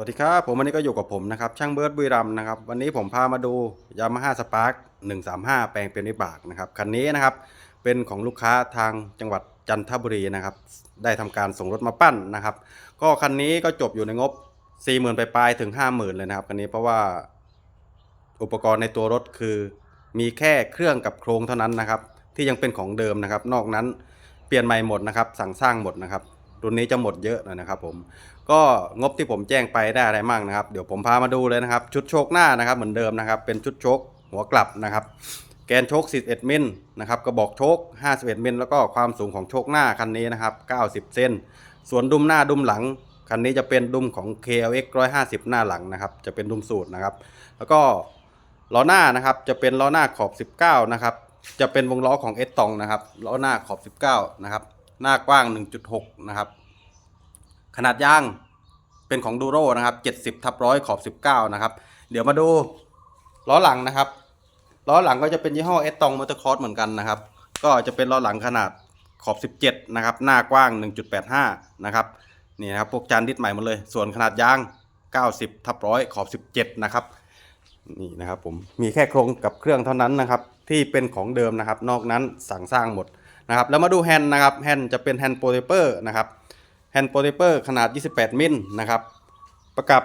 วัสดีครับ ผมวันนี้ก็อยู่กับผมนะครับ ช่างเบิร์ดบุรีรัมนะครับ วันนี้ผมพามาดูยามาฮ่าสปาร์ค135แปลงเป็นวิบากนะครับ คันนี้นะครับ เป็นของลูกค้าทางจังหวัดจันทบุรีนะครับ ได้ทำการส่งรถมาปั้นนะครับ ก็คันนี้ก็จบอยู่ในงบ40,000ไปปลายถึง50,000เลยนะครับ คันนี้เพราะว่าอุปกรณ์ในตัวรถคือ มีแค่เครื่องกับโครงเท่านั้นนะครับ ที่ยังเป็นของเดิมนะครับ นอกนั้นเปลี่ยนใหม่หมดนะครับ สั่งสร้างหมดนะครับ รุ่นนี้จะหมดเยอะนะครับผมก็งบที่ผมแจ้งไปได้อะไรมั่งนะครับ เดี๋ยวผมพามาดูเลยนะครับ ชุดโชคหน้านะครับเหมือนเดิมนะครับ เป็นชุดโชคหัวกลับนะครับ แกนโชค41มิลนะครับกระบอกโชค51มิลแล้วก็ความสูงของโชคหน้าคันนี้นะครับ 90 เซนส่วนดุมหน้าดุมหลังคันนี้จะเป็นดุมของ KLX 150 หน้าหลังนะครับ จะเป็นดุมสูตรนะครับ แล้วก็ล้อหน้านะครับจะเป็นล้อหน้าขอบ 19 นะครับ จะเป็นวงล้อของเอสตองนะครับล้อหน้าขอบ 19 นะครับ หน้ากว้าง 1.6 นะครับ ขนาดยางเป็นของดูโรนะครับ 70ทับร้อยขอบ 19 นะครับ เดี๋ยวมาดูล้อหลังนะครับ ล้อหลังก็จะเป็นยี่ห้อเอสตองมอเตอร์คอร์สเหมือนกันนะครับ ก็จะเป็นล้อหลังขนาดขอบ 17 นะครับ หน้ากว้าง 1.85 นะครับ นี่นะครับ พวกจานดิสใหม่หมดเลย ส่วนขนาดยาง 90ทับร้อยขอบ 17 นะครับ นี่นะครับผม มีแค่โครงกับเครื่องเท่านั้นนะครับ ที่เป็นของเดิมนะครับ นอกนั้นสั่งสร้างหมด นะครับแล้วมาดูแฮนด์นะครับแฮนด์จะเป็นแฮนด์โปรเทเปอร์นะครับแฮนด์โปรเทเปอร์ขนาด 28 มิลนะครับประกับ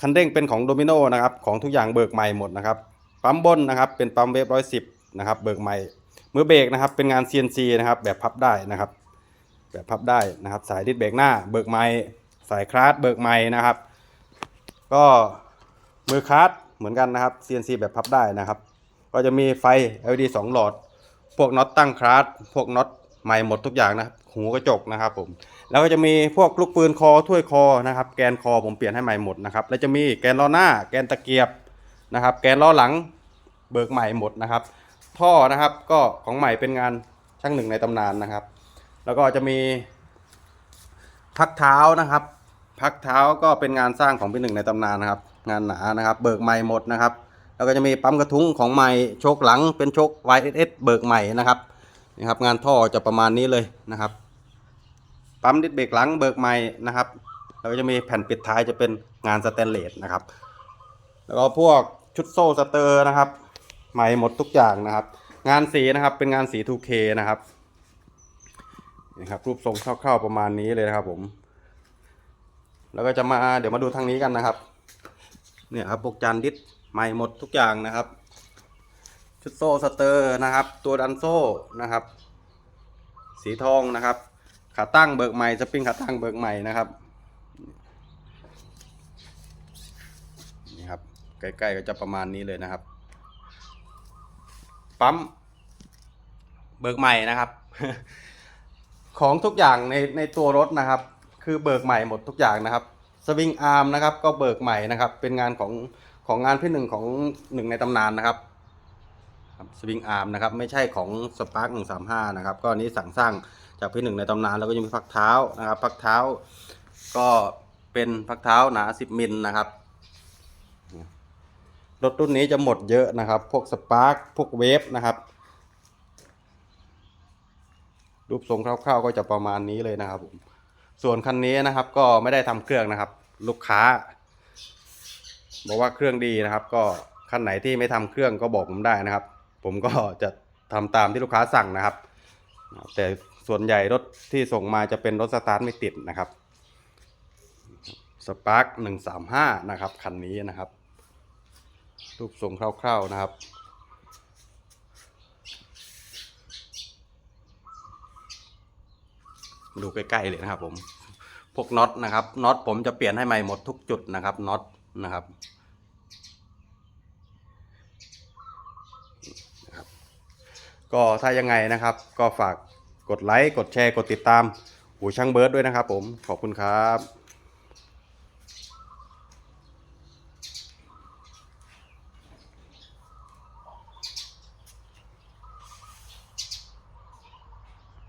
คันเร่งเป็นของโดมิโนนะครับของทุกอย่างเบิกใหม่หมดนะครับปั๊มบนนะครับเป็นปั๊มเวฟ110นะครับเบิกใหม่มือเบรกนะครับเป็นงาน CNC นะครับแบบพับได้นะครับแบบพับได้นะครับสายดิสเบรกหน้าเบิกใหม่สายคลาสเบิกใหม่นะครับ ก็มือคลาสเหมือนกันนะครับ CNC แบบพับได้นะครับ ก็จะมีไฟ LED 2 หลอด พวกน็อตตั้งคลาสพวกน็อตใหม่หมดทุกอย่างนะครับหูกระจกนะครับผมแล้วก็จะมีพวกลูกปืนคอถ้วยคอนะครับ แกนคอผมเปลี่ยนให้ใหม่หมดนะครับแล้วจะมีแกนล้อหน้า แกนตะเกียบนะครับ แกนล้อหลังเบิกใหม่หมดนะครับ ท่อนะครับก็ของใหม่เป็นงานช่างหนึ่งในตำนานนะครับ แล้วก็จะมีพักเท้านะครับ พักเท้าก็เป็นงานสร้างของพี่หนึ่งในตำนานนะครับ งานหนานะครับ เบิกใหม่หมดนะครับ แล้วก็จะมีปั๊มกระทุ้งของใหม่โชคหลังเป็นโชค YSS เบิกใหม่นะครับนี่ครับงานท่อจะประมาณนี้เลยนะครับปั๊มดิสเบรกหลังเบิกใหม่นะครับแล้วก็จะมีแผ่นปิดท้ายจะเป็นงานสแตนเลสนะครับ แล้วก็พวกชุดโซ่สเตอร์นะครับ ใหม่หมดทุกอย่างนะครับ งานสีนะครับเป็นงานสี 2K นะครับนี่ครับรูปทรงคร่าวๆประมาณนี้เลยนะครับผม แล้วก็จะมาเดี๋ยวมาดูทางนี้กันนะครับ เนี่ยครับพวกจานดิส ใหม่หมดทุกอย่างนะครับ ชุดโซ่สเตอร์นะครับ ตัวดันโซ่นะครับ สีทองนะครับ ขาตั้งเบิกใหม่สปริงขาตั้งเบิกใหม่นะครับนี่ครับใกล้ๆก็จะประมาณนี้เลยนะครับ ปั๊มเบิกใหม่นะครับ ของทุกอย่างในในตัวรถนะครับ คือเบิกใหม่หมดทุกอย่างนะครับสวิงอาร์มนะครับ ก็เบิกใหม่นะครับ เป็นงานของ ของงานพี่หนึ่งของหนึ่งในตำนานนะครับสวิงอาร์มนะครับไม่ใช่ของสปาร์กหนึ่งสามห้านะครับก็นี้สั่งสร้างจากพี่หนึ่งในตำนานแล้วก็ยังมีพักเท้านะครับพักเท้า ก็เป็นพักเท้าหนาสิบมิลนะครับรถรุ่นนี้จะหมดเยอะนะครับ พวกสปาร์กพวกเวฟนะครับ รูปทรงคร่าวๆก็จะประมาณนี้เลยนะครับผมส่วนคันนี้นะครับก็ไม่ได้ทำเครื่องนะครับ ลูกค้า บอกว่าเครื่องดีนะครับ ก็คันไหนที่ไม่ทำเครื่องก็บอกผมได้นะครับ ผมก็จะทำตามที่ลูกค้าสั่งนะครับ แต่ส่วนใหญ่รถที่ส่งมาจะเป็นรถสตาร์ทไม่ติดนะครับสปาร์กหนึ่งสามห้านะครับคันนี้นะครับ รูปทรงคร่าวๆนะครับดูใกล้ๆเลยนะครับผม พวกน็อตนะครับน็อตผมจะเปลี่ยนให้ใหม่หมดทุกจุดนะครับน็อต นะครับนะครับ ก็ถ้ายังไงนะครับ ก็ฝากกดไลค์ กดแชร์ กดติดตามหูช่างเบิร์ดด้วยนะครับผม ขอบคุณครับ